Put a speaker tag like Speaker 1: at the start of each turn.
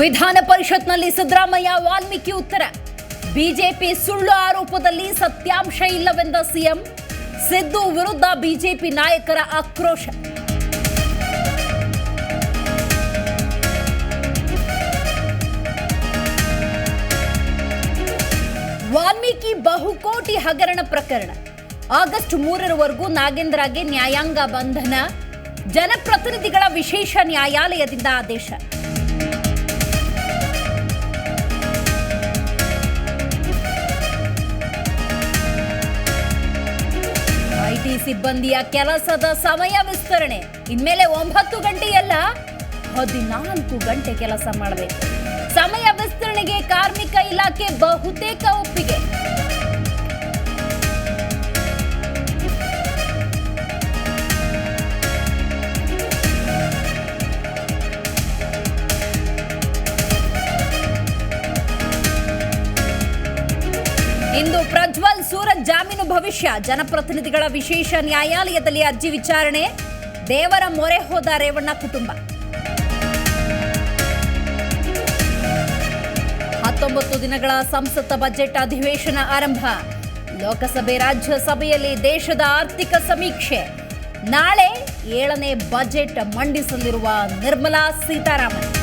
Speaker 1: ವಿಧಾನ ಪರಿಷತ್ನಲ್ಲಿ ಸಿದ್ದರಾಮಯ್ಯ ವಾಲ್ಮೀಕಿ ಉತ್ತರ. ಬಿಜೆಪಿ ಸುಳ್ಳು ಆರೋಪದಲ್ಲಿ ಸತ್ಯಾಂಶ ಇಲ್ಲವೆಂದ ಸಿಎಂ, ಸಿದ್ದು ವಿರುದ್ಧ ಬಿಜೆಪಿ ನಾಯಕರ ಆಕ್ರೋಶ. ವಾಲ್ಮೀಕಿ ಬಹುಕೋಟಿ ಹಗರಣ ಪ್ರಕರಣ. ಆಗಸ್ಟ್ ಮೂರರವರೆಗೂ ನಾಗೇಂದ್ರಗೆ ನ್ಯಾಯಾಂಗ ಬಂಧನ, ಜನಪ್ರತಿನಿಧಿಗಳ ವಿಶೇಷ ನ್ಯಾಯಾಲಯದಿಂದ ಆದೇಶ. ಐಟಿ ಸಿಬ್ಬಂದಿಯ ಕೆಲಸದ ಸಮಯ ವಿಸ್ತರಣೆ. ಇನ್ಮೇಲೆ ಒಂಬತ್ತು ಗಂಟೆಯಲ್ಲ ಹದಿನಾಲ್ಕು ಗಂಟೆ ಕೆಲಸ ಮಾಡಬೇಕು. ಸಮಯ ವಿಸ್ತರಣೆಗೆ ಕಾರ್ಮಿಕ ಇಲಾಖೆ ಬಹುತೇಕ ಒಪ್ಪಿಗೆ. ಇಂದು ಪ್ರಜ್ವಲ್ ಸೂರಜ್ ಜಾಮೀನು ಭವಿಷ್ಯ. ಜನಪ್ರತಿನಿಧಿಗಳ ವಿಶೇಷ ನ್ಯಾಯಾಲಯದಲ್ಲಿ ಅರ್ಜಿ ವಿಚಾರಣೆ. ದೇವರ ಮೊರೆ ಹೋದ ರೇವಣ್ಣ ಕುಟುಂಬ. ಹತ್ತೊಂಬತ್ತು ದಿನಗಳ ಸಂಸತ್ ಬಜೆಟ್ ಅಧಿವೇಶನ ಆರಂಭ. ಲೋಕಸಭೆ ರಾಜ್ಯಸಭೆಯಲ್ಲಿ ದೇಶದ ಆರ್ಥಿಕ ಸಮೀಕ್ಷೆ. ನಾಳೆ ಏಳನೇ ಬಜೆಟ್ ಮಂಡಿಸಲಿರುವ ನಿರ್ಮಲಾ ಸೀತಾರಾಮನ್.